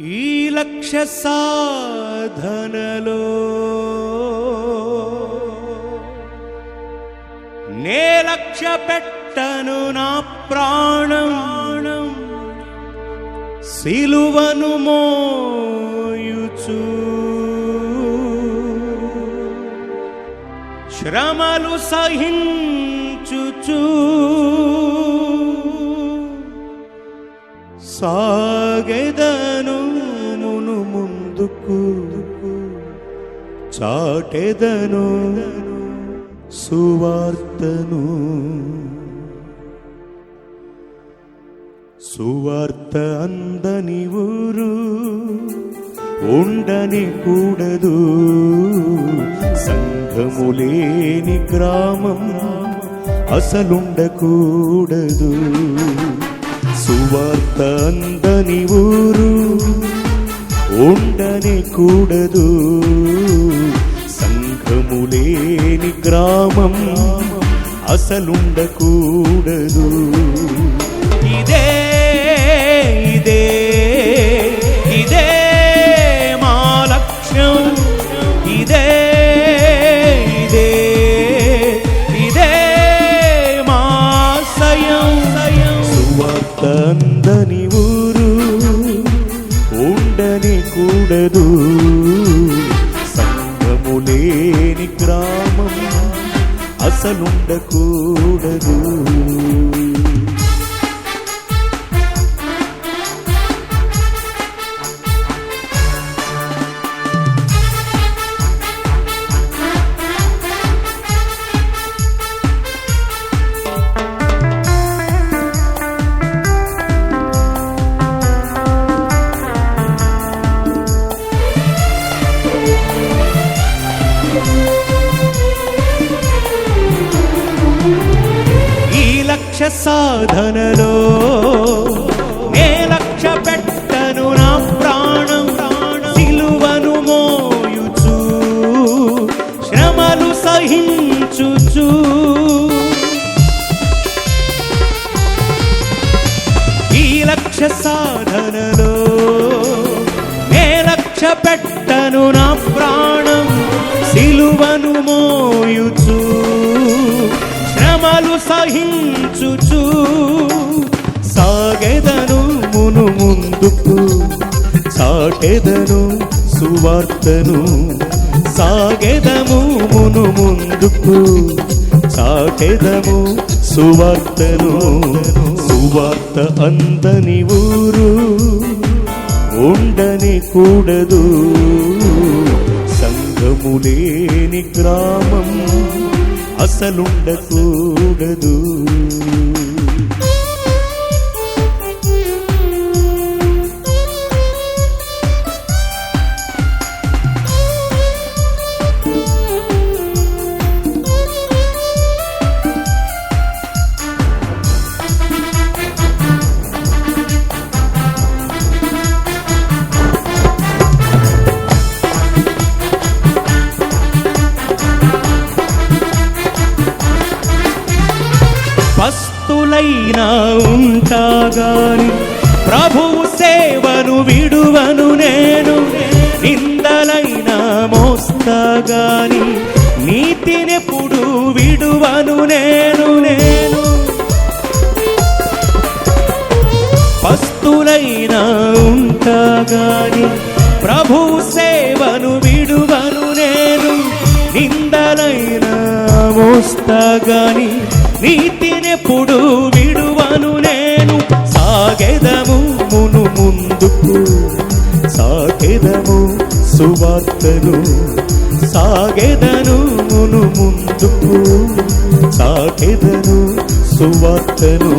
ఈ లక్ష్య సాధనలో నే లక్ష్య పెట్టను నా ప్రాణం. సిలువను మోయుచు. శ్రమలు సహించుచు. సాగెదను చాటెదను సువార్తను. సువార్త అందని ఊరు ఉండని కూడదు. సంఘము లేని గ్రామం అసలుండకూడదు. సువార్త అందని ఊరు ఉండని కూడదు. సంఘము గ్రామం అసలుండకూడదు. అసలుండకూడదు. లక్ష సాధనలో నే లక్ష పెట్టను నా ప్రాణం. సిలువను మోయుచు శ్రమలు సహించుచు. ఈ లక్ష సాధనలో నే లక్ష పెట్టను నా ప్రాణం. సిలువను మోయుచు శ్రమలు సహించు. సహించుచు సాగెదను మును ముందుకు సాగెదను సువార్తను సాగెదము మును ముందుకు సాగెదము సువార్తను సువార్త అందని ఊరు ఉండని కూడదు సంఘము లేని గ్రామం అసలుండకూడదు. ప్రభువు సేవను విడువను నేను. నిందలైన మోస్తాగాని నీతినెప్పుడు విడువను నేను నేను. పస్తులైన ఉంటాగాని ప్రభు సేవను విడువను నేను. నిందలైన మోస్తాగాని నీతినెప్పుడు విడువను నేను. సాగెదము సాగెదము సువార్తను సాగెదను మును ముందుకు సాగెదను సువార్తను